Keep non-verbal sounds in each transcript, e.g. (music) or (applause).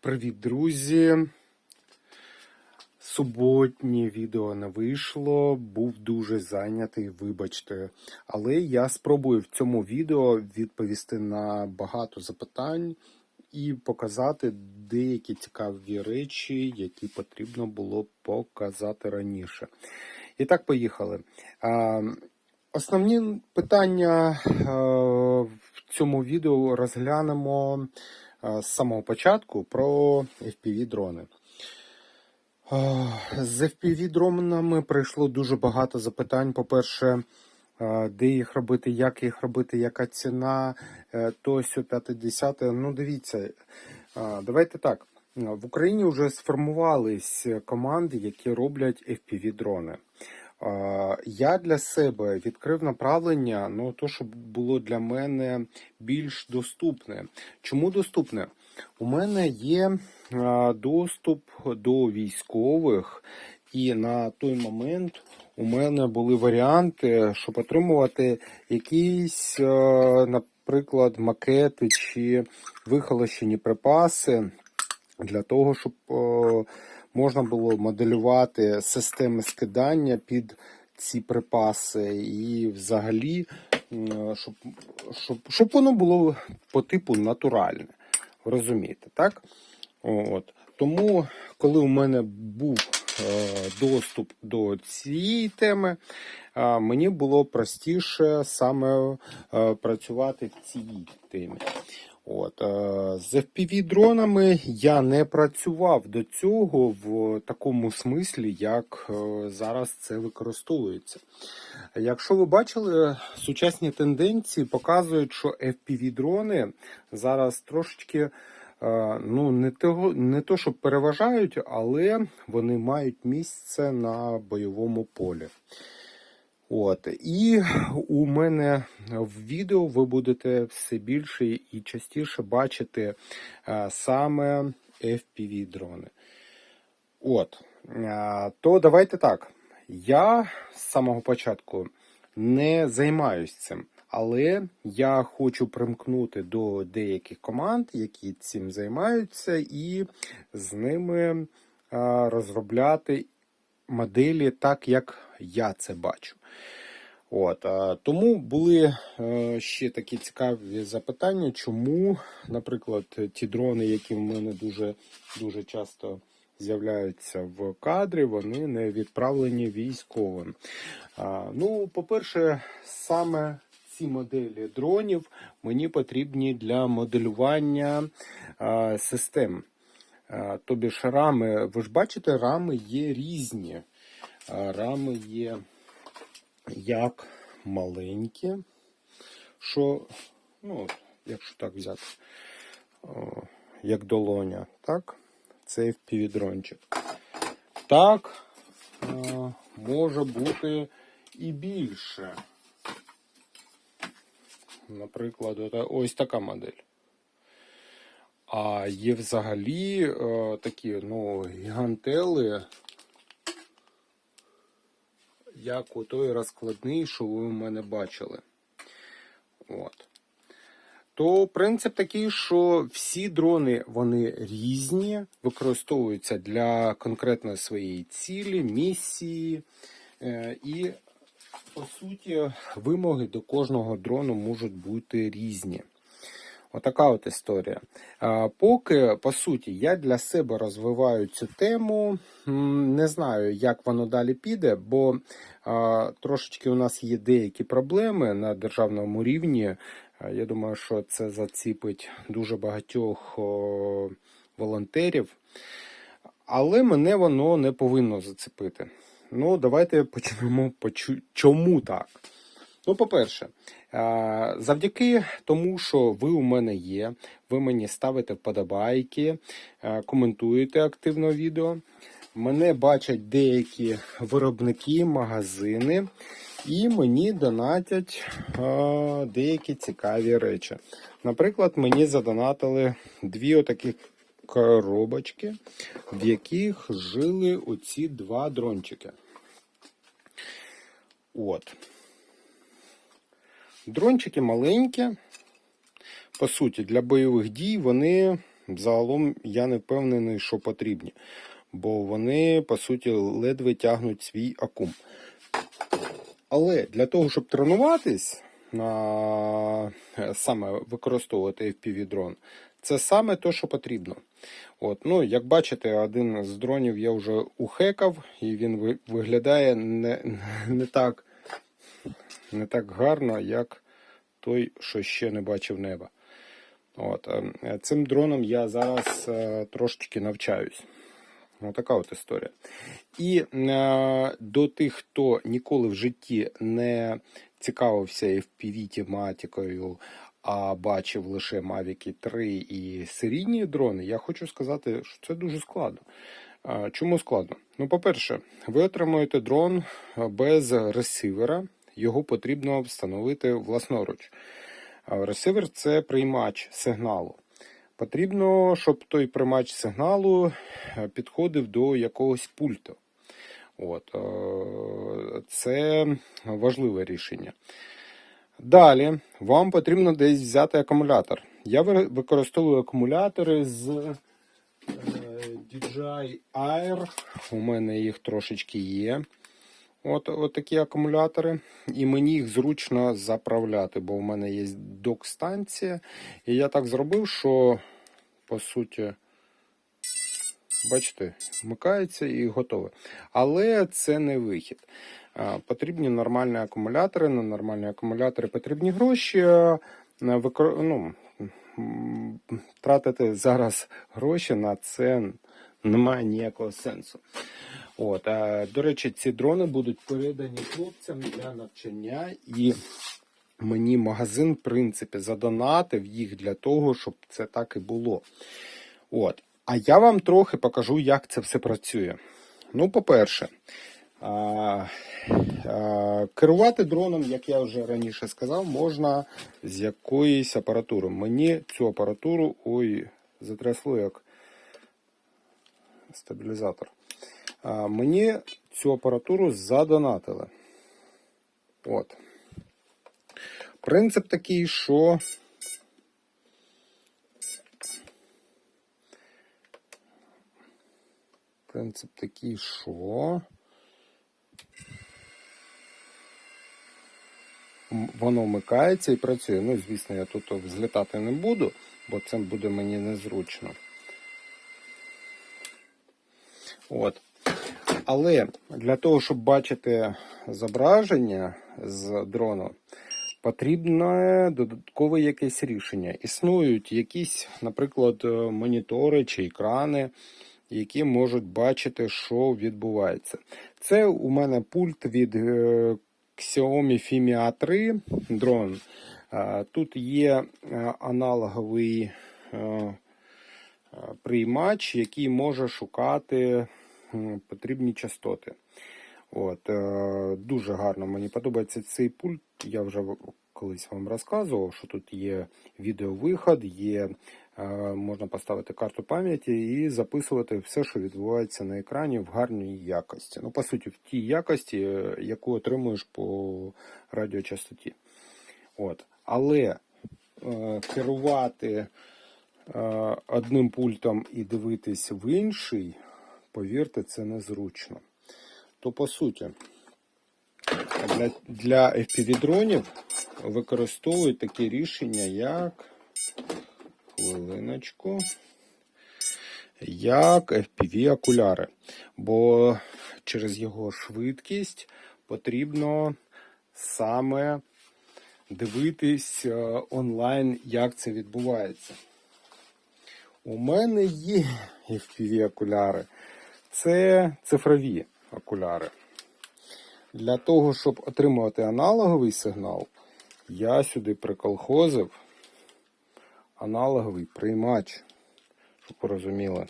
Привіт, друзі! Суботнє відео не вийшло, був дуже зайнятий, вибачте. Але я спробую в цьому відео відповісти на багато запитань і показати деякі цікаві речі, які потрібно було показати раніше. І так, поїхали. Основні питання е, в цьому відео розглянемо з самого початку про FPV-дрони. Е, З FPV-дронами прийшло дуже багато запитань. По-перше, е, де їх робити, як їх робити, яка ціна, е, то сьо 50. Ну, дивіться, е, давайте так. В Україні вже сформувались команди, які роблять FPV-дрони. Я для себе відкрив направлення, ну то, щоб було для мене більш доступне. Чому доступне? У мене є доступ до військових, і на той момент у мене були варіанти, щоб отримувати якісь, наприклад, макети чи вихолощені припаси для того, щоб можна було моделювати системи скидання під ці припаси, і взагалі, щоб, щоб, щоб воно було по типу натуральне. Розумієте, так? От. Тому, коли у мене був е, доступ до цієї теми, мені було простіше саме е, працювати в цій темі. От, е, з FPV-дронами я не працював до цього в такому смислі, як е, зараз це використовується. Якщо ви бачили, сучасні тенденції показують, що FPV-дрони зараз трошечки е, ну, не, того, не то, що переважають, але вони мають місце на бойовому полі. От. І у мене в відео ви будете все більше і частіше бачити е, саме FPV-дрони. От. Е, То давайте так. Я з самого початку не займаюсь цим, але я хочу примкнути до деяких команд, які цим займаються, і з ними е, розробляти моделі так, як я це бачу. От, тому були е, ще такі цікаві запитання, чому, наприклад, ті дрони, які в мене дуже, дуже часто з'являються в кадрі, вони не відправлені військовим. Ну, по-перше, саме ці моделі дронів мені потрібні для моделювання систем. Тобі ж рами, ви ж бачите, рами є різні. Рами є як маленькі, що, ну, якщо так взяти, як долоня, так, це FPV-дрончик. Так, може бути і більше. Наприклад, ось така модель. А є взагалі е, такі ну, гігантели, як у той розкладний, що ви у мене бачили. От. То принцип такий, що всі дрони вони різні, використовуються для конкретної своєї цілі, місії. Е, І, по суті, вимоги до кожного дрону можуть бути різні. Отака от історія. Поки, по суті, я для себе розвиваю цю тему. Не знаю, як воно далі піде, бо трошечки у нас є деякі проблеми на державному рівні. Я думаю, що це заціпить дуже багатьох волонтерів. Але мене воно не повинно зацепити. Ну, давайте почнемо. Чому так? Ну, по-перше, завдяки тому, що ви у мене є, ви мені ставите вподобайки, коментуєте активно відео. Мене бачать деякі виробники, магазини, і мені донатять деякі цікаві речі. Наприклад, мені задонатили дві отакі коробочки, в яких жили оці два дрончики. От. Дрончики маленькі. По суті, для бойових дій вони загалом я не впевнений, що потрібні, бо вони, по суті, ледве тягнуть свій акум. Але для того, щоб тренуватись, на е, саме використовувати FPV дрон, це саме те, що потрібно. От, ну, як бачите, один з дронів я вже ухекав, і він виглядає не, не, так, не так гарно, як той, що ще не бачив неба. От, е, цим дроном я зараз е, трошечки навчаюсь. Отака от історія. І е, до тих, хто ніколи в житті не цікавився FPV тематикою, а бачив лише Mavic 3 і серійні дрони, я хочу сказати, що це дуже складно. Е, Чому складно? Ну, по-перше, ви отримуєте дрон без ресивера, його потрібно встановити власноруч. Ресивер це приймач сигналу. Потрібно, щоб той приймач сигналу е, підходив до якогось пульту. От, е, це важливе рішення. Далі вам потрібно десь взяти акумулятор. Я використовую акумулятори з е, DJI Air. У мене їх трошечки є. От, от такі акумулятори. І мені їх зручно заправляти, бо в мене є док-станція. І я так зробив, що по суті, бачите, вмикається і готове. Але це не вихід. Потрібні нормальні акумулятори. На нормальні акумулятори потрібні гроші. ну, тратити зараз гроші на це немає ніякого сенсу. От, а, до речі, ці дрони будуть передані хлопцям для навчання, і мені магазин, в принципі, задонатив їх для того, щоб це так і було. От. А я вам трохи покажу, як це все працює. Ну, по-перше, керувати дроном, як я вже раніше сказав, можна з якоїсь апаратури. Мені цю апаратуру, ой, затрясло як стабілізатор. Мені цю апаратуру задонатили. От. Принцип такий, що принцип такий, що воно вмикається і працює. Ну, звісно, я тут взлітати не буду, бо це буде мені незручно. От. Але для того, щоб бачити зображення з дрону, потрібне додаткове якесь рішення. Існують якісь, наприклад, е, монітори чи екрани, які можуть бачити, що відбувається. Це у мене пульт від е, Xiaomi Fimi A3 дрон. Е, Тут є аналоговий приймач, який може шукати потрібні частоти. От, е, дуже гарно мені подобається цей пульт. Я вже колись вам розказував, що тут є відеовиход, є, е, можна поставити карту пам'яті і записувати все, що відбувається на екрані в гарній якості. Ну, по суті, в тій якості, е, яку отримуєш по радіочастоті. От. Але е, керувати е, одним пультом і дивитись в інший, повірте, це незручно. То по суті, для, для FPV-дронів використовують такі рішення, як хвилиночку, як FPV-окуляри. Бо через його швидкість потрібно саме дивитись е, онлайн, як це відбувається. У мене є FPV-окуляри. Це цифрові окуляри. Для того, щоб отримувати аналоговий сигнал, я сюди приколхозив аналоговий приймач, щоб ви розуміли.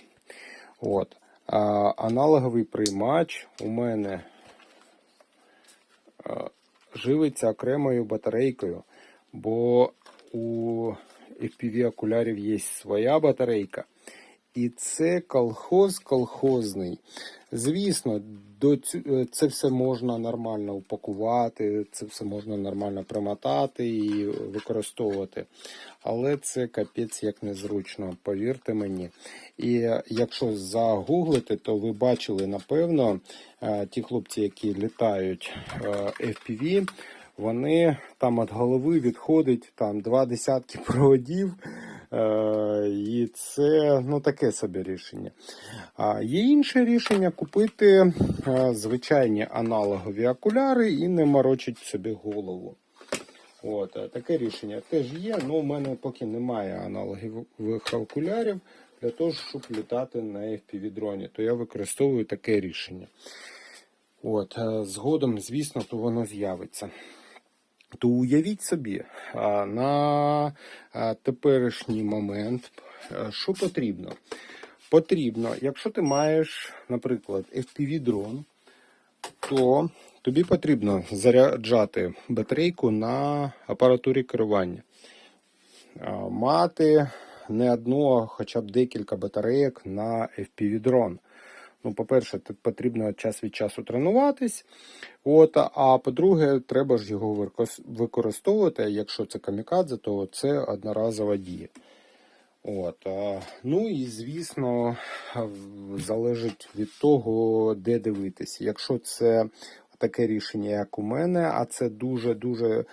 От. А, аналоговий приймач у мене а, живиться окремою батарейкою, бо у FPV окулярів є своя батарейка, І це колхоз колхозний. Звісно, до цю- е, це все можна нормально упакувати, це все можна нормально примотати і використовувати. Але це капець як незручно, повірте мені. І якщо загуглити, то ви бачили, напевно, е, ті хлопці, які літають е, FPV, вони там від голови відходить там два десятки (laughs) проводів. Е, І це ну, таке собі рішення. Є інше рішення купити е, звичайні аналогові окуляри і не морочити собі голову. От, е, таке рішення теж є, але у мене поки немає аналогових окулярів для того, щоб літати на FPV-дроні, то я використовую таке рішення. От, згодом, звісно, то воно з'явиться. То уявіть собі, на теперішній момент, е, що потрібно? Потрібно, якщо ти маєш, наприклад, FPV-дрон, то тобі потрібно заряджати батарейку на апаратурі керування. Мати не одну, а хоча б декілька батарейок на FPV-дрон. Ну, по-перше, потрібно час від часу тренуватись. От, а по-друге, треба ж його використовувати. Якщо це камікадзе, то це одноразова дія. От, ну і звісно, залежить від того, де дивитися. Якщо це таке рішення, як у мене, а це дуже-дуже е,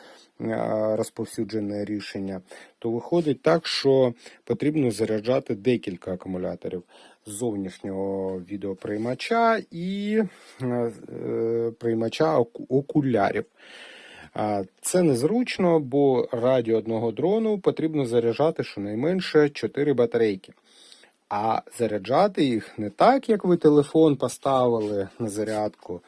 розповсюджене рішення, то виходить так, що потрібно заряджати декілька акумуляторів зовнішнього відеоприймача і е, е, приймача окулярів. Це незручно, бо раді одного дрону потрібно заряджати щонайменше 4 батарейки. А заряджати їх не так, як ви телефон поставили на зарядку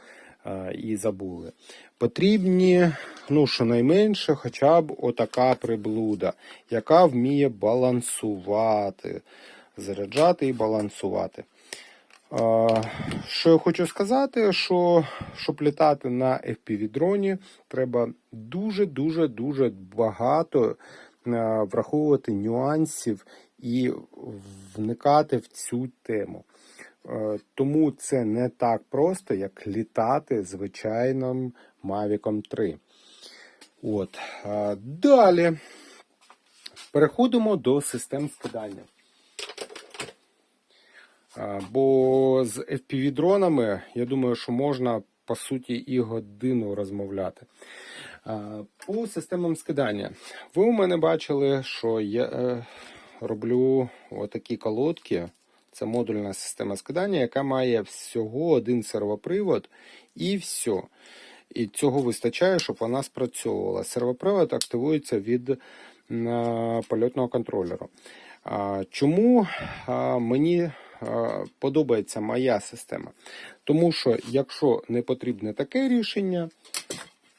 а, і забули. Потрібні, ну, щонайменше, хоча б отака приблуда, яка вміє балансувати, заряджати і балансувати. Що я хочу сказати, що щоб літати на FPV-дроні, треба дуже-дуже дуже багато враховувати нюансів і вникати в цю тему. Тому це не так просто, як літати звичайним Mavic 3. От. Далі переходимо до систем скидання. Бо з FPV-дронами, я думаю, що можна по суті і годину розмовляти. По системам скидання. Ви у мене бачили, що я е, роблю отакі колодки. Це модульна система скидання, яка має всього один сервопривод і все. І цього вистачає, щоб вона спрацьовувала. Сервопривод активується від е, польотного контролеру. Чому мені подобається моя система? Тому що якщо не потрібне таке рішення,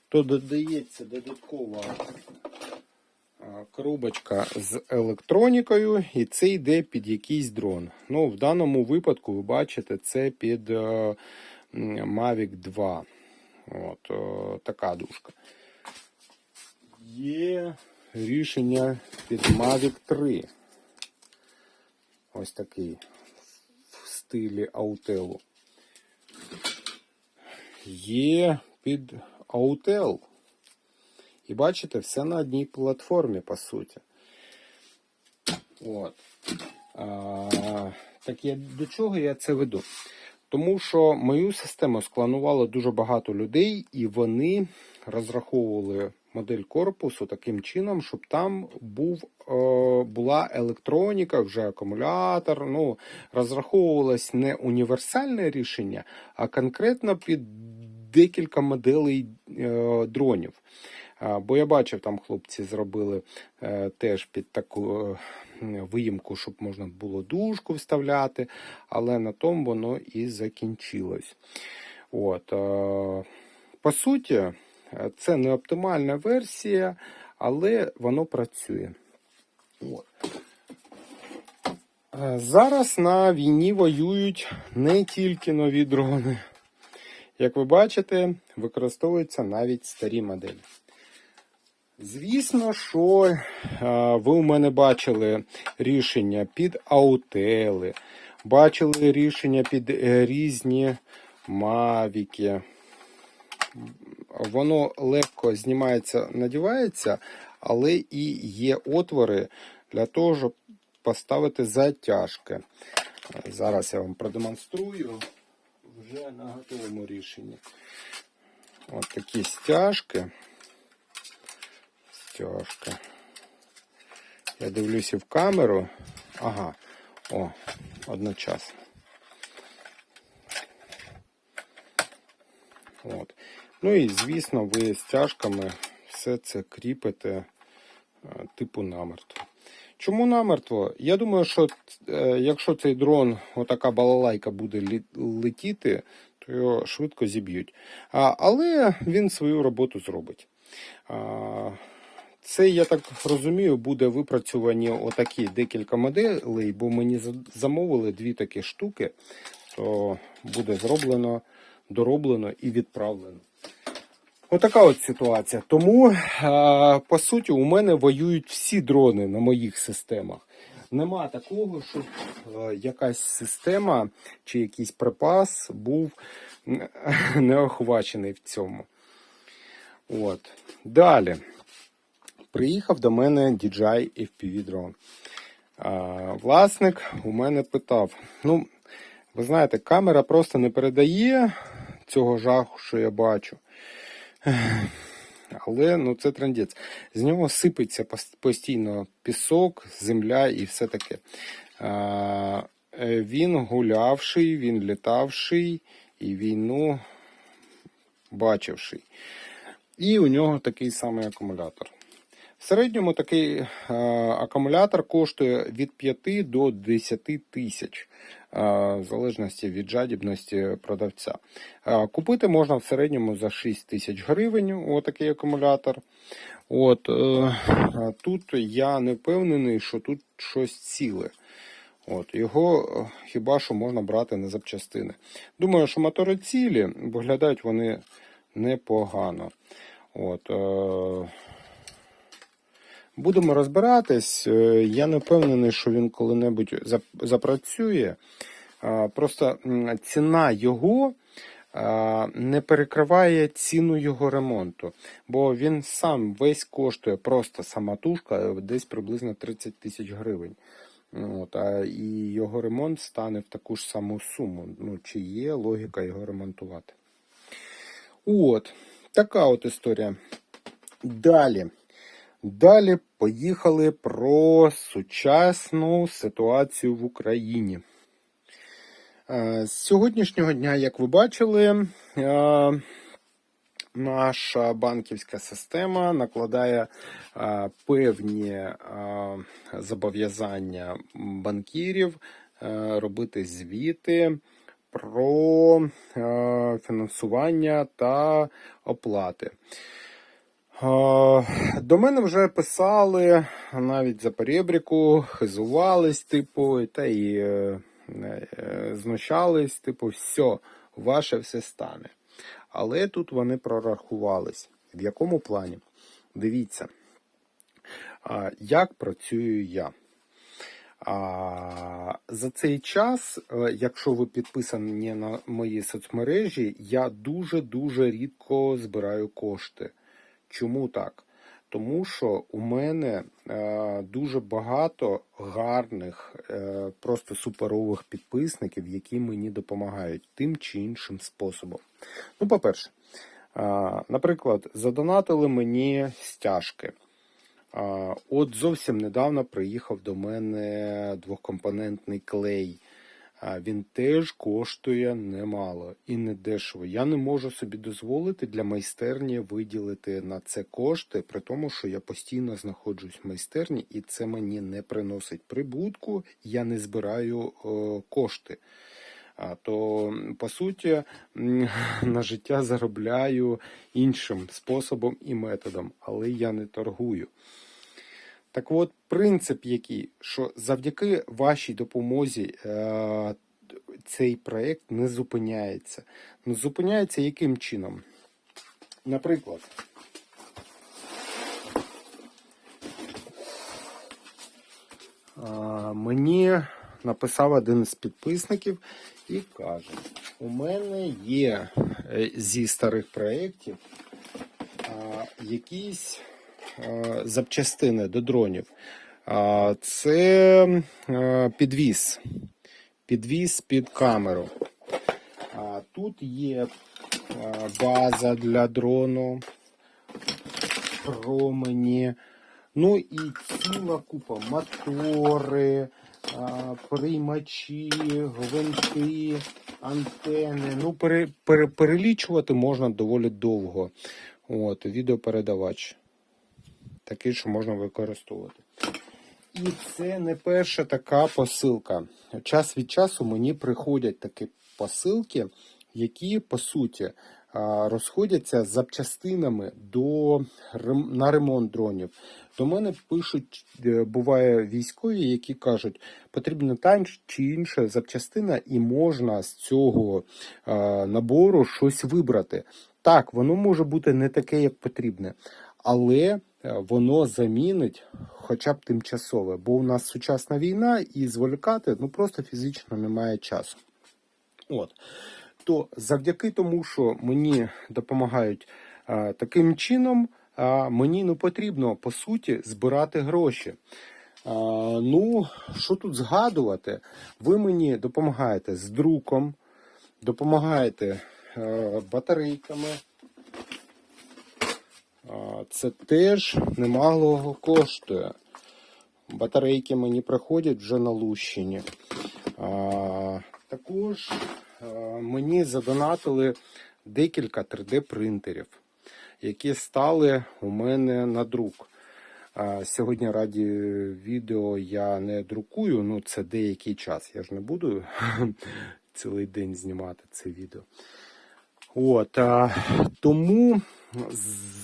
то додається додаткова коробочка з електронікою, і це йде під якийсь дрон. Ну, в даному випадку ви бачите, це під е, Mavic 2. От е, така дужка. Є рішення під Mavic 3. Ось такий стилі Autel. Є під Autel. І бачите, все на одній платформі, по суті. От. А, так я до чого я це веду? Тому що мою систему скланувало дуже багато людей, і вони розраховували модель корпусу таким чином, щоб там був, е, була електроніка, вже акумулятор. Ну, розраховувалось не універсальне рішення, а конкретно під декілька моделей е, дронів. А, Бо я бачив, там хлопці зробили е, теж під таку е, виїмку, щоб можна було дужку вставляти, але на тому воно і закінчилось. От, е, по суті, е, це не оптимальна версія, але воно працює. От. Е, Зараз на війні воюють не тільки нові дрони. Як ви бачите, використовуються навіть старі моделі. Звісно, що е, ви у мене бачили рішення під аутели, бачили рішення під е, різні мавіки. Воно легко знімається, надівається, але і є отвори для того, щоб поставити затяжки. Зараз я вам продемонструю вже на готовому рішенні. Ось такі стяжки. Стяжка. Я дивлюся в камеру. Ага, о, одночасно. От. Ну і звісно, ви стяжками все це кріпите е, типу намертво. Чому намертво? Я думаю, що е, якщо цей дрон, отака балалайка буде летіти, то його швидко зіб'ють. Але він свою роботу зробить. Це, я так розумію, буде випрацювані отакі декілька моделей, бо мені замовили дві такі штуки, то буде зроблено, дороблено і відправлено. Отака от ситуація. Тому, по суті, у мене воюють всі дрони на моїх системах. Нема такого, щоб е, якась система чи якийсь припас був (laughs) м, не охвачений в цьому. От. Далі. Приїхав до мене DJI FPV дрон. Власник у мене питав: ну, ви знаєте, камера просто не передає цього жаху, що я бачу. Але ну, це трендець. З нього сипеться постійно пісок, земля і все таке. А, е, він гулявший, він літавший і війну бачивший. І у нього такий самий акумулятор. В середньому такий е, акумулятор коштує від 5 до 10 тисяч, е, в залежності від жадібності продавця. Е, купити можна в середньому за 6 тисяч гривень отакий акумулятор. От, а тут я не впевнений, що тут щось ціле. От, його хіба що можна брати на запчастини. Думаю, що мотори цілі, виглядають вони непогано. От, е, Будемо розбиратись. Е, Я не впевнений, що він коли-небудь запрацює. Просто ціна його не перекриває ціну його ремонту, бо він сам весь коштує просто самотужка десь приблизно 30 тисяч гривень. От, а і його ремонт стане в таку ж саму суму. Ну, чи є логіка його ремонтувати? От, така от історія. Далі. Далі поїхали про сучасну ситуацію в Україні. Е, З сьогоднішнього дня, як ви бачили, е, наша банківська система накладає е, певні зобов'язання банкірів робити звіти про фінансування та оплати. До мене вже писали навіть за перебріку, хизувались, типу, та і е, е, знущались, типу, все, ваше все стане. Але тут вони прорахувались. В якому плані? Дивіться, як працюю я. За цей час, е, якщо ви підписані на мої соцмережі, я дуже-дуже рідко збираю кошти. Чому так? Тому що у мене е, дуже багато гарних, е, просто суперових підписників, які мені допомагають тим чи іншим способом. Ну, по-перше, е, наприклад, задонатили мені стяжки. А, От зовсім недавно приїхав до мене двохкомпонентний клей. А, Він теж коштує немало і не дешево. Я не можу собі дозволити для майстерні виділити на це кошти, при тому, що я постійно знаходжусь в майстерні, і це мені не приносить прибутку. Я не збираю е, кошти. А то по суті (laughs) на життя заробляю іншим способом і методом, але я не торгую. Так от, принцип який, що завдяки вашій допомозі е, цей проєкт не зупиняється. Не зупиняється яким чином? Наприклад, е, мені написав один з підписників і каже, у мене є е, зі старих проєктів якісь запчастини до дронів. Це е, підвіз. Підвіз під камеру. Тут є база для дрону, промені. Ну і ціла купа мотори, приймачі, гвинти, антени. Ну, пере, пере, перелічувати можна доволі довго. От, відеопередавач. Такий, що можна використовувати. І це не перша така посилка. Час від часу мені приходять такі посилки, які по суті розходяться з запчастинами до, на ремонт дронів. До мене пишуть, е, буває військові, які кажуть, потрібна та чи інша запчастина, і можна з цього набору щось вибрати. Так, воно може бути не таке, як потрібне, але е, воно замінить хоча б тимчасове, бо у нас сучасна війна і зволікати ну просто фізично немає часу. От. То завдяки тому, що мені допомагають а, таким чином, а, мені не потрібно по суті збирати гроші. А, ну, що тут згадувати? Ви мені допомагаєте з друком, допомагаєте е, батарейками. Це теж немало коштує. Батарейки мені приходять вже на Лущині. Також мені задонатили декілька 3D-принтерів, які стали у мене на друк. Сьогодні раді відео я не друкую, ну це деякий час. Я ж не буду (laughs) цілий день знімати це відео. От, тому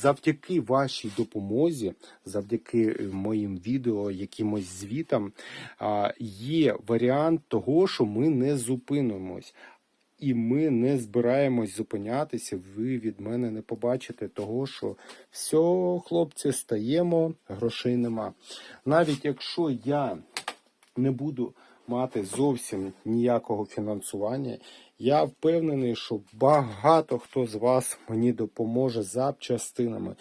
завдяки вашій допомозі, завдяки моїм відео, якимось звітам, є варіант того, що ми не зупинимось. І ми не збираємось зупинятися. Ви від мене не побачите того, що все, хлопці, стаємо, грошей нема. Навіть якщо я не буду мати зовсім ніякого фінансування. Я впевнений, що багато хто з вас мені допоможе запчастинами.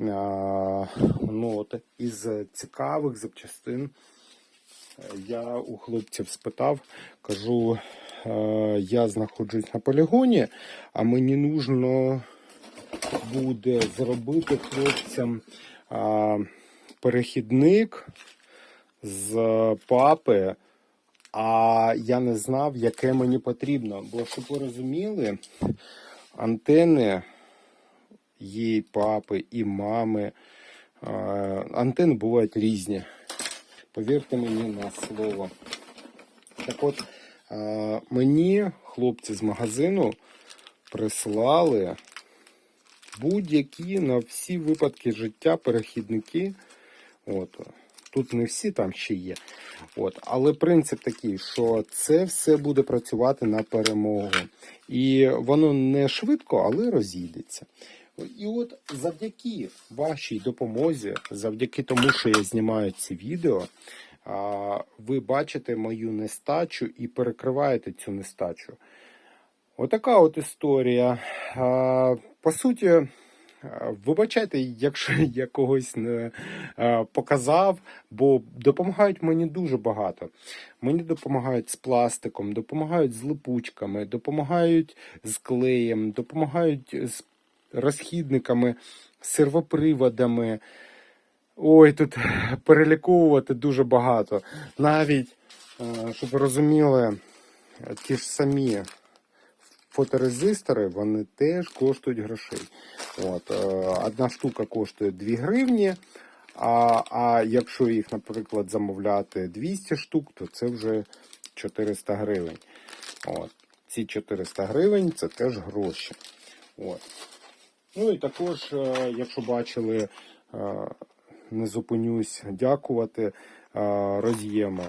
А, ну, от, із цікавих запчастин е, я у хлопців спитав, кажу, е, я знаходжусь на полігоні, а мені нужно буде зробити хлопцям а, перехідник з папи, а я не знав, яке мені потрібно. Бо щоб ви розуміли, антени і папи, і мами. Антени бувають різні. Повірте мені на слово. Так от, мені хлопці з магазину прислали будь-які на всі випадки життя перехідники. От. Тут не всі там ще є. От. Але принцип такий, що це все буде працювати на перемогу. І воно не швидко, але розійдеться. І от завдяки вашій допомозі, завдяки тому, що я знімаю ці відео, ви бачите мою нестачу і перекриваєте цю нестачу. Отака от історія. По суті, вибачайте, якщо (laughs) я когось не показав, бо допомагають мені дуже багато. Мені допомагають з пластиком, допомагають з липучками, допомагають з клеєм, допомагають з розхідниками, сервоприводами. Ой, тут (laughs) переліковувати дуже багато. Навіть, щоб розуміли, ті ж самі фоторезистори, вони теж коштують грошей. От, е, одна штука коштує 2 гривні, а, а якщо їх, наприклад, замовляти 200 штук, то це вже 400 гривень. От. Ці 400 гривень це теж гроші. От. Ну і також, е, якщо бачили, е, не зупинюсь дякувати роз'єми.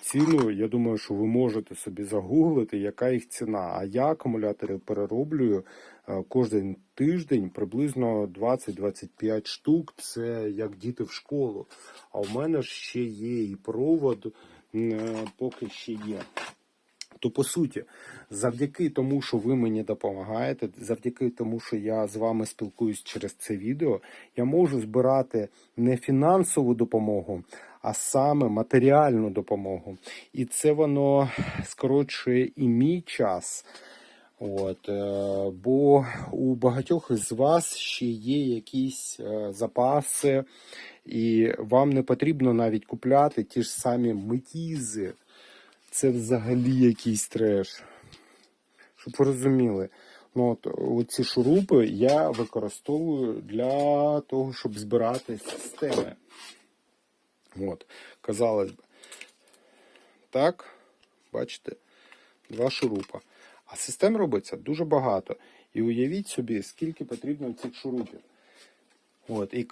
Ціну, я думаю, що ви можете собі загуглити, яка їх ціна. А я акумулятори перероблюю е, кожен тиждень приблизно 20-25 штук. Це як діти в школу. А у мене ж ще є і провод, е, поки ще є. То по суті, завдяки тому, що ви мені допомагаєте, завдяки тому, що я з вами спілкуюсь через це відео, я можу збирати не фінансову допомогу, а саме матеріальну допомогу. І це воно скорочує і мій час. От, е, бо у багатьох із вас ще є якісь е, запаси, і вам не потрібно навіть купляти ті ж самі метізи. Це взагалі якийсь треш. Щоб ви розуміли, ну от оці шурупи я використовую для того, щоб збирати системи. От, казалось би. Так, бачите, два шурупа. А систем робиться дуже багато. І уявіть собі, скільки потрібно цих шурупів. От, і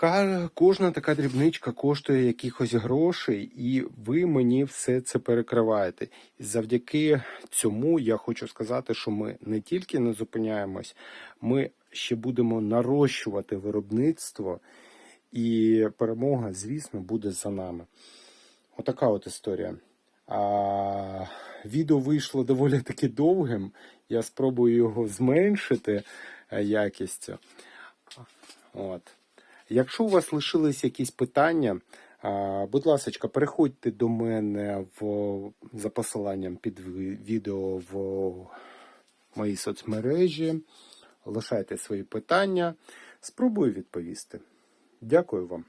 кожна така дрібничка коштує якихось грошей, і ви мені все це перекриваєте. І завдяки цьому я хочу сказати, що ми не тільки не зупиняємось, ми ще будемо нарощувати виробництво, і перемога, звісно, буде за нами. Отака от історія. А, відео вийшло доволі таки довгим. Я спробую його зменшити е, якістю. От. Якщо у вас лишились якісь питання, будь ласка, переходьте до мене в, за посиланням під відео в мої соцмережі, лишайте свої питання, спробую відповісти. Дякую вам.